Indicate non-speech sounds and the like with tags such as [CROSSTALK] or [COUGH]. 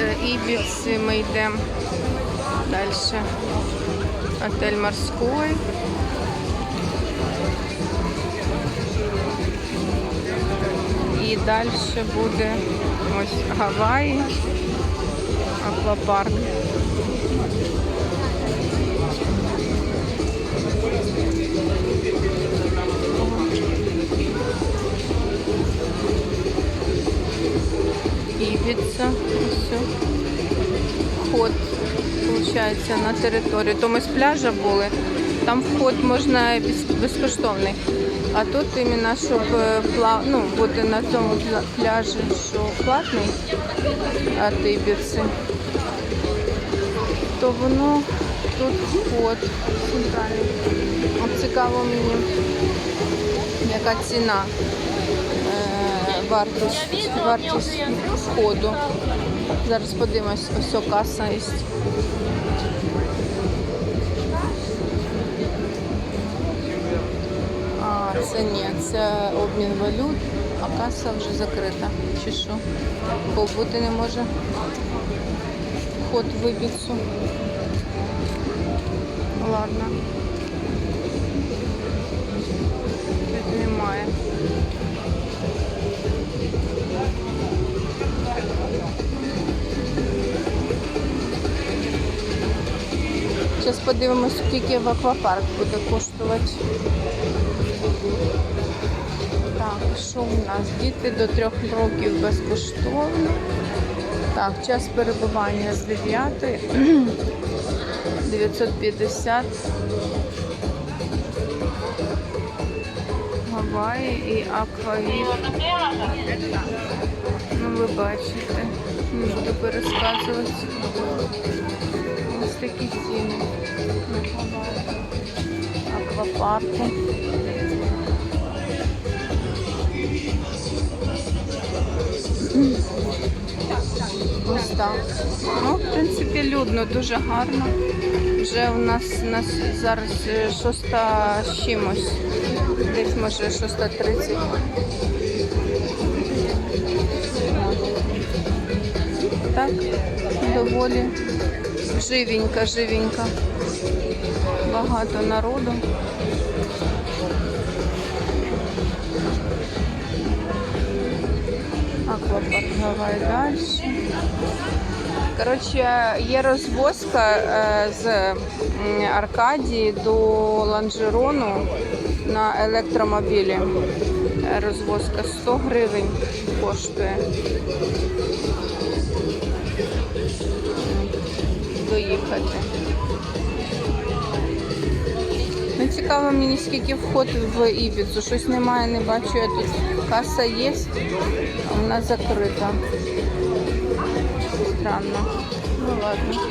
е, Ібіці ми йдемо далі. Отель морской. І далі буде ось Гаваї, аквапарк. Ібіца. Все. Вход, виходить, на територію. То ми з пляжа були, там вход можна безкоштовний. А тут іменно, щоб ну, бути на тому пляжі, що платний від Ібіці, то воно тут вход центральний. Цікаво мені, яка ціна. Вартість, вартість входу. Зараз подивимось, ось каса є. А, це ні, це обмін валют, а каса вже закрита. Чи що? Бо бути не може. Вход в Ібіцу. Ладно. Зараз подивимось, скільки в аквапарк буде коштувати. Так, що у нас? Діти до трьох років безкоштовно. Так, час перебування з 9 950 [CLEARS THROAT] Гаваї і Аквавіт. Ну, ви бачите. Не буду пересказувати. Такі ціни. Аквапарку. Ось так. Ну, в принципі, людно, дуже гарно. Вже у нас, нас зараз е, шоста з чимось. Десь може шоста тридцять. Так, доволі живенька, живенька. Багато народу. Аквапарк Гавай далі. Коротше, є розвозка е, з Аркадії до Ланжерону на електромобілі. Розвозка 100 гривень коштує. Доїхати. Ну, цікаво мені скільки вход в Ібіцу. Щось немає, не бачу. Я тут каса є, а вона закрита. Странно. Ну ладно.